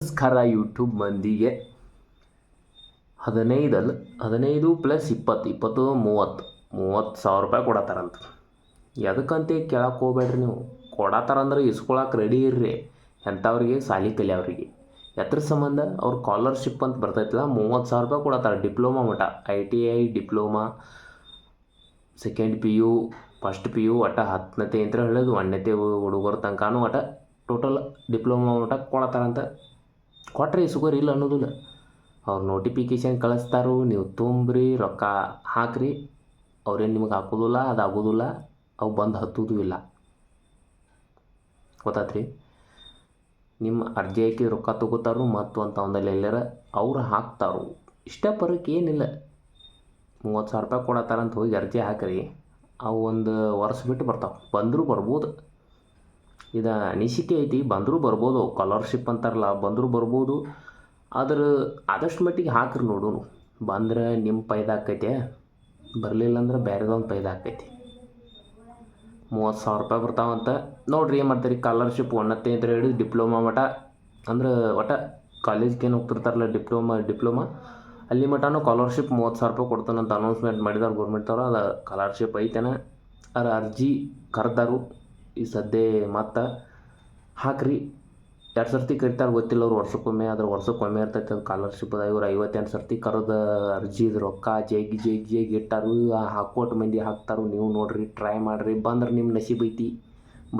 ನಮಸ್ಕಾರ ಯೂಟ್ಯೂಬ್ ಮಂದಿಗೆ. ಹದಿನೈದಲ್ಲ, ಹದಿನೈದು ಪ್ಲಸ್ ಇಪ್ಪತ್ತು ಇಪ್ಪತ್ತು ಮೂವತ್ತು. ಮೂವತ್ತು ಸಾವಿರ ರೂಪಾಯಿ ಕೊಡತ್ತಾರಂತ ಎದಕ್ಕಂತ ಕೇಳಕ್ಕೆ ಹೋಗ್ಬೇಡ್ರಿ ನೀವು? ಕೊಡತ್ತಾರಂದ್ರೆ ಇಸ್ಕೊಳಕ್ಕೆ ರೆಡಿ ಇರ್ರಿ. ಎಂಥವ್ರಿಗೆ ಸಾಲಿ ಕಲಿಯವ್ರಿಗೆ. ಎದ್ರ ಸಂಬಂಧ? ಅವ್ರ ಸ್ಕಾಲರ್ಶಿಪ್ ಅಂತ ಬರ್ತೈತಲ್ಲ, ಮೂವತ್ತು ಸಾವಿರ ರೂಪಾಯಿ ಕೊಡತ್ತಾರ ಡಿಪ್ಲೊಮಾ ಮಟ್ಟ I T I diploma second P U first P U ಒಟ್ಟು ಹತ್ತನೇತೆ ಅಂತ ಹೇಳೋದು ಒಂದನೇತೆ ಹುಡುಗರ ತನಕನೂ ಒಟ್ಟು ಟೋಟಲ್ ಡಿಪ್ಲೊಮಾ ಮಟ್ಟ ಕೊಡತ್ತಾರಂತ ಕೊಟ್ರೆ ಸುಗರ್ ಇಲ್ಲ ಅನ್ನೋದಿಲ್ಲ. ಅವ್ರು ನೋಟಿಫಿಕೇಶನ್ ಕಳಿಸ್ತಾರು, ನೀವು ತುಂಬ್ರಿ, ರೊಕ್ಕ ಹಾಕ್ರಿ. ಅವ್ರೇನು ನಿಮಗೆ ಹಾಕೋದಿಲ್ಲ, ಅದು ಆಗೋದಿಲ್ಲ, ಅವು ಬಂದು ಹತ್ತೋದು ಇಲ್ಲ. ಗೊತ್ತಾತ್ರಿ? ನಿಮ್ಮ ಅರ್ಜಿ ಹಾಕಿ ರೊಕ್ಕ ತೊಗೋತಾರೋ ಮತ್ತು ಅಂತ ಒಂದಲ್ಲಿ ಎಲ್ಲಾರ ಅವ್ರು ಹಾಕ್ತಾರು. ಇಷ್ಟೇ ಪರಕ್ಕೆ ಏನಿಲ್ಲ. ಮೂವತ್ತು ಸಾವಿರ ರೂಪಾಯಿ ಕೊಡತ್ತಾರಂತ ಹೋಗಿ ಅರ್ಜಿ ಹಾಕ್ರಿ. ಅವು ಒಂದು ವರ್ಷ ಬಿಟ್ಟು ಬರ್ತಾವೆ. ಬಂದರೂ ಬರ್ಬೋದು. ಇದು ಅನಿಸಿಕೆ ಐತಿ, ಬಂದರೂ ಬರ್ಬೋದು ಕಾಲರ್ಶಿಪ್ ಅಂತಾರಲ್ಲ, ಬಂದರೂ ಬರ್ಬೋದು. ಆದ್ರೆ ಆದಷ್ಟು ಮಟ್ಟಿಗೆ ಹಾಕ್ರಿ ನೋಡೋನು. ಬಂದ್ರೆ ನಿಮ್ಮ ಪೈದ ಆಕೈತೆ ಬರಲಿಲ್ಲ ಅಂದ್ರೆ ಬೇರೆದೊಂದು ಪೈದ ಆಕೈತಿ ಮೂವತ್ತು ಸಾವಿರ ರೂಪಾಯಿ ಬರ್ತಾವಂತ. ನೋಡ್ರಿ ಏನು ಮಾಡ್ತೀರಿ ಸ್ಕಾಲರ್ಶಿಪ್ ಅಂತ ಹೇಳಿ ಡಿಪ್ಲೊಮಾ ಮಟ ಅಂದ್ರೆ ಒಟ ಕಾಲೇಜ್ಗೆ ಏನು ಹೋಗ್ತಿರ್ತಾರಲ್ಲ ಡಿಪ್ಲೊಮಾ ಡಿಪ್ಲೊಮಾ ಅಲ್ಲಿ ಮಟನೂ ಸ್ಕಾಲರ್ಶಿಪ್ ಮೂವತ್ತು ಸಾವಿರ ರೂಪಾಯಿ ಕೊಡ್ತಾನಂತ ಅನೌನ್ಸ್ಮೆಂಟ್ ಮಾಡಿದಾರೆ ಗೌರ್ಮೆಂಟ್ದವ್ರು ಅದು ಕಾಲರ್ಶಿಪ್ ಐತೆನ. ಅದರ ಅರ್ಜಿ ಕರೆದಾರು. ಈ ಸದ್ಯ ಮತ್ತು ಹಾಕ್ರಿ. ಎರಡು ಸರ್ತಿ ಕರಿತಾರೆ ಗೊತ್ತಿಲ್ಲ ಅವ್ರು ವರ್ಷಕ್ಕೊಮ್ಮೆ ಅದ್ರ ವರ್ಷಕ್ಕೊಮ್ಮೆ ಇರ್ತೈತೆ ಅದು ಸ್ಕಾಲರ್ಶಿಪ್ ಅದ. ಇವ್ರು ಐವತ್ತೆಂಟು ಸರ್ತಿ ಕರೆದ ಅರ್ಜಿದು ರೊಕ್ಕ ಜೇಗಿ ಜೇಗಿ ಜೇಗಿ ಇಟ್ಟಾರು. ಹಾಕೋಟ್ ಮಂದಿ ಹಾಕ್ತಾರು. ನೀವು ನೋಡ್ರಿ ಟ್ರೈ ಮಾಡಿರಿ. ಬಂದ್ರೆ ನಿಮ್ಮ ನಸೀಬ್ ಐತಿ.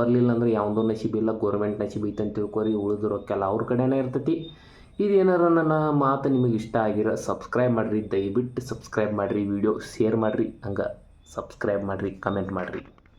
ಬರಲಿಲ್ಲ ಅಂದ್ರೆ ಯಾವುದೋ ನಸೀಬ್ ಇಲ್ಲ ಗೋರ್ಮೆಂಟ್ ನಸೀಬ್ ಅಂತ ತಿಳ್ಕೊರಿ. ಉಳಿದು ರೊಕ್ಕೆಲ್ಲ ಅವ್ರ ಕಡೆನೇ ಇರ್ತೈತಿ. ಇದೇನಾರ ನನ್ನ ಮಾತು ನಿಮಗೆ ಇಷ್ಟ ಆಗಿರೋ ಸಬ್ಸ್ಕ್ರೈಬ್ ಮಾಡಿರಿ. ದಯವಿಟ್ಟು ಸಬ್ಸ್ಕ್ರೈಬ್ ಮಾಡಿರಿ. ವಿಡಿಯೋ ಶೇರ್ ಮಾಡಿರಿ. ಹಂಗೆ ಸಬ್ಸ್ಕ್ರೈಬ್ ಮಾಡಿರಿ ಕಮೆಂಟ್ ಮಾಡಿರಿ.